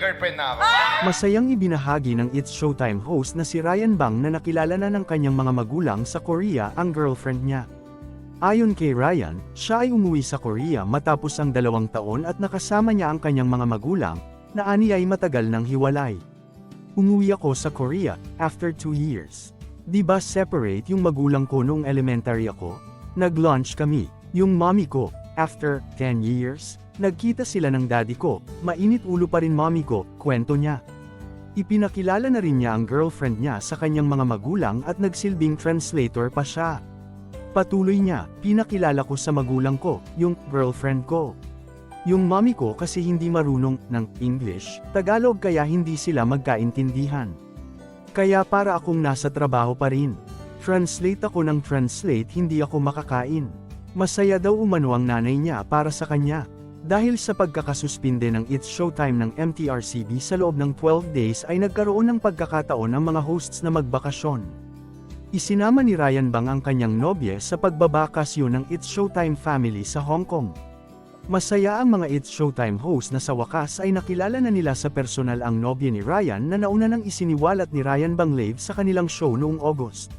girlfriend na ako. Masayang ibinahagi ng It's Showtime host na si Ryan Bang na nakilala na ng kanyang mga magulang sa Korea ang girlfriend niya. Ayon kay Ryan, siya ay umuwi sa Korea matapos ang dalawang taon at nakasama niya ang kanyang mga magulang, na ani ay matagal ng hiwalay. Umuwi ako sa Korea, after two years. Di ba separate yung magulang ko noong elementary ako? Nag-launch kami, yung mommy ko, after 10 years, nagkita sila ng daddy ko, mainit ulo pa rin mommy ko, kwento niya. Ipinakilala na rin niya ang girlfriend niya sa kanyang mga magulang at nagsilbing translator pa siya. Patuloy niya, pinakilala ko sa magulang ko, yung girlfriend ko. Yung mommy ko kasi hindi marunong ng English, Tagalog kaya hindi sila magkaintindihan. Kaya para akong nasa trabaho pa rin. Translate ako ng translate hindi ako makakain. Masaya daw umano ang nanay niya para sa kanya. Dahil sa pagkakasuspinde ng It's Showtime ng MTRCB sa loob ng 12 days ay nagkaroon ng pagkakataon ang mga hosts na magbakasyon. Isinama ni Ryan Bang ang kanyang nobye sa pagbabakasyon ng It's Showtime family sa Hong Kong. Masaya ang mga It's Showtime host na sa wakas ay nakilala na nila sa personal ang nobye ni Ryan na nauna nang isiniwalat ni Ryan Bang live sa kanilang show noong August.